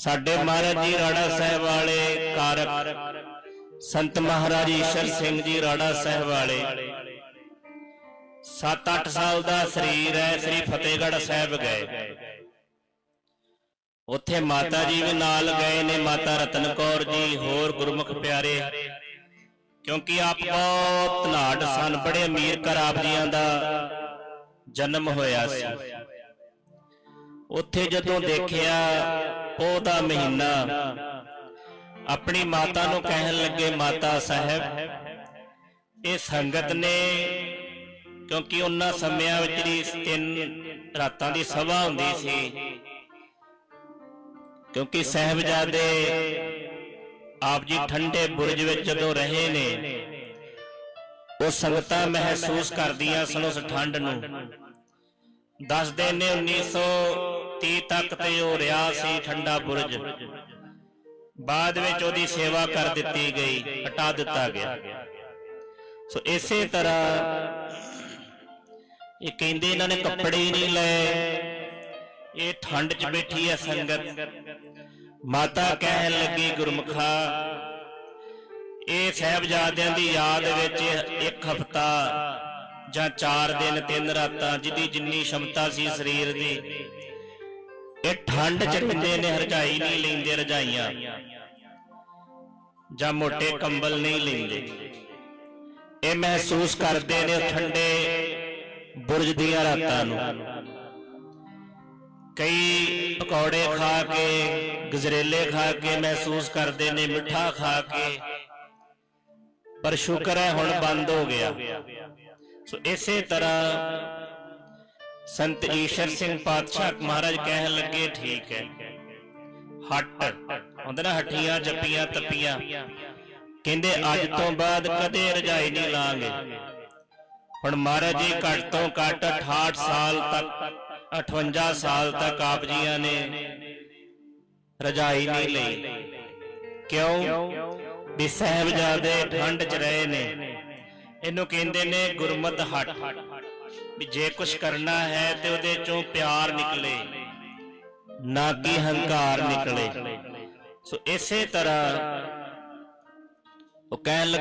ਸਾਡੇ ਮਹਾਰਾਜ ਜੀ ਰਾੜਾ ਸਾਹਿਬ ਵਾਲੇ ਕਾਰਕ, ਸੰਤ ਮਹਾਰਾਜ ਈਸ਼ਰ ਸਿੰਘ ਜੀ ਰਾੜਾ ਸਾਹਿਬ ਵਾਲੇ। 7-8 ਸਾਲ ਦਾ ਸਰੀਰ ਹੈ, ਸ੍ਰੀ ਫਤਿਹਗੜ੍ਹ ਸਾਹਿਬ ਗਏ। ਉੱਥੇ ਮਾਤਾ ਜੀ ਵੀ ਨਾਲ ਗਏ ਨੇ, ਮਾਤਾ ਰਤਨ ਕੌਰ ਜੀ, ਹੋਰ ਗੁਰਮੁਖ ਪਿਆਰੇ। ਕਿਉਂਕਿ ਆਪ ਬਹੁਤ ਧਨਾੜ ਸਨ, ਬੜੇ ਅਮੀਰ ਘਰ ਆਪ ਜੀਆਂ ਦਾ ਜਨਮ ਹੋਇਆ ਸੀ। ਉੱਥੇ ਜਦੋਂ ਦੇਖਿਆ ਪੋਹ ਦਾ ਮਹੀਨਾ। ਆਪਣੀ ਮਾਤਾ ਨੂੰ ਕਹਿਣ ਲੱਗੇ, ਮਾਤਾ ਸਾਹਿਬ, ਇਹ ਸੰਗਤ ਨੇ, ਕਿਉਂਕਿ ਉਹਨਾਂ ਸਮਿਆਂ ਵਿੱਚ ਜਿਹੜੀ ਤਿੰਨ ਰਾਤਾਂ ਦੀ ਸਭਾ ਹੁੰਦੀ ਸੀ, ਕਿਉਂਕਿ ਸਹਿਬਜ਼ਾਦੇ ਆਪ ਜੀ ਠੰਡੇ ਬੁਰਜ ਵਿੱਚ ਜਦੋਂ ਰਹੇ ਨੇ, ਉਹ ਸੰਗਤਾਂ ਮਹਿਸੂਸ ਕਰਦੀਆਂ ਸਨ ਉਸ ਠੰਡ ਨੂੰ। ਦੱਸਦੇ ਨੇ 1930 ਤੱਕ ਤੇ ਉਹ ਰਿਹਾ ਸੀ ਠੰਡਾ ਬੁਰਜ। ਬਾਅਦ ਵਿੱਚ ਉਹਦੀ ਸੇਵਾ ਕਰ ਦਿੱਤੀ ਗਈ, ਹਟਾ ਦਿੱਤਾ ਗਿਆ। ਸੋ ਇਸੇ ਤਰ੍ਹਾਂ ਇਹ ਕਹਿੰਦੇ ਇਹਨਾਂ ਨੇ ਕੱਪੜੇ ਹੀ ਨਹੀਂ ਲਏ, ਇਹ ਠੰਡ 'ਚ ਬੈਠੀ ਹੈ ਸੰਗਤ। ਮਾਤਾ ਕਹਿਣ ਲੱਗੀ, ਗੁਰਮੁਖਾ, ਇਹ ਸਹਿਬਜ਼ਾਦਿਆਂ ਦੀ ਯਾਦ ਵਿੱਚ ਇੱਕ ਹਫਤਾ ਜਾਂ 4 ਦਿਨ, ਤਿੰਨ ਰਾਤਾਂ, ਜਿਹਦੀ ਜਿੰਨੀ ਸ਼ਮਤਾ ਸੀ ਸਰੀਰ ਦੀ। ਇਹ ਠੰਡ 'ਚ ਰਹਿੰਦੇ ਨੇ ਰਜਾਈ ਨਹੀਂ ਲੈਂਦੇ ਰਜਾਈਆਂ। ਜਾਂ ਮੋٹے ਕੰਬਲ ਨਹੀਂ ਲੈਂਦੇ। ਇਹ ਮਹਿਸੂਸ ਕਰਦੇ ਨੇ ਠੰਡੇ ਬੁਰਜ ਦੀਆਂ ਰਾਤਾਂ ਨੂੰ। ਕਈ ਪਕੌੜੇ ਖਾ ਕੇ, ਗਜਰੇਲੇ ਖਾ ਕੇ ਮਹਿਸੂਸ ਕਰਦੇ ਨੇ, ਮਿੱਠਾ ਖਾ ਕੇ। ਪਰ ਸ਼ੁਕਰ ਹੈ ਹੁਣ ਬੰਦ ਹੋ ਗਿਆ। ਸੋ ਇਸੇ ਤਰ੍ਹਾਂ ਸੰਤ ਈਸ਼ਰ ਸਿੰਘ ਪਾਤਸ਼ਾਹ ਮਹਾਰਾਜ ਕਹਿਣ ਲੱਗੇ, ਠੀਕ ਹੈ। ਹਟ। ਹੁੰਦੇ ਨਾ ਹੱਠੀਆਂ ਜੱਪੀਆਂ ਤੱਪੀਆਂ। ਕਹਿੰਦੇ, ਅੱਜ ਤੋਂ ਬਾਅਦ ਕਦੇ ਰਜਾਈ ਨਹੀਂ ਲਾਂਗੇ। ਹੁਣ ਮਹਾਰਾਜ ਜੀ ਘੱਟ ਤੋਂ ਘੱਟ 68 ਸਾਲ ਤੱਕ 58 ਸਾਲ ਤੱਕ ਆਪ ਜੀਆਂ ਨੇ ਰਜਾਈ ਨਹੀਂ ਲਈ। ਕਿਉਂ? ਵੀ ਸਾਹਿਬਜ਼ਾਦੇ ਠੰਡ 'ਚ ਰਹੇ ਨੇ। ਇਹਨੂੰ ਕਹਿੰਦੇ ਨੇ ਗੁਰਮਤ ਹਟ। ਵੀ ਜੇ ਕੁਝ ਕਰਨਾ ਹੈ ਤੇ ਉਹਦੇ ਚੋਂ ਪਿਆਰ ਨਿਕਲੇ, ਨਾ ਕਿ ਹੰਕਾਰ ਨਿਕਲੇ। ਸੋ ਇਸੇ ਤਰ੍ਹਾਂ ਉਹ ਕਹਿਣ ਲੱਗੇ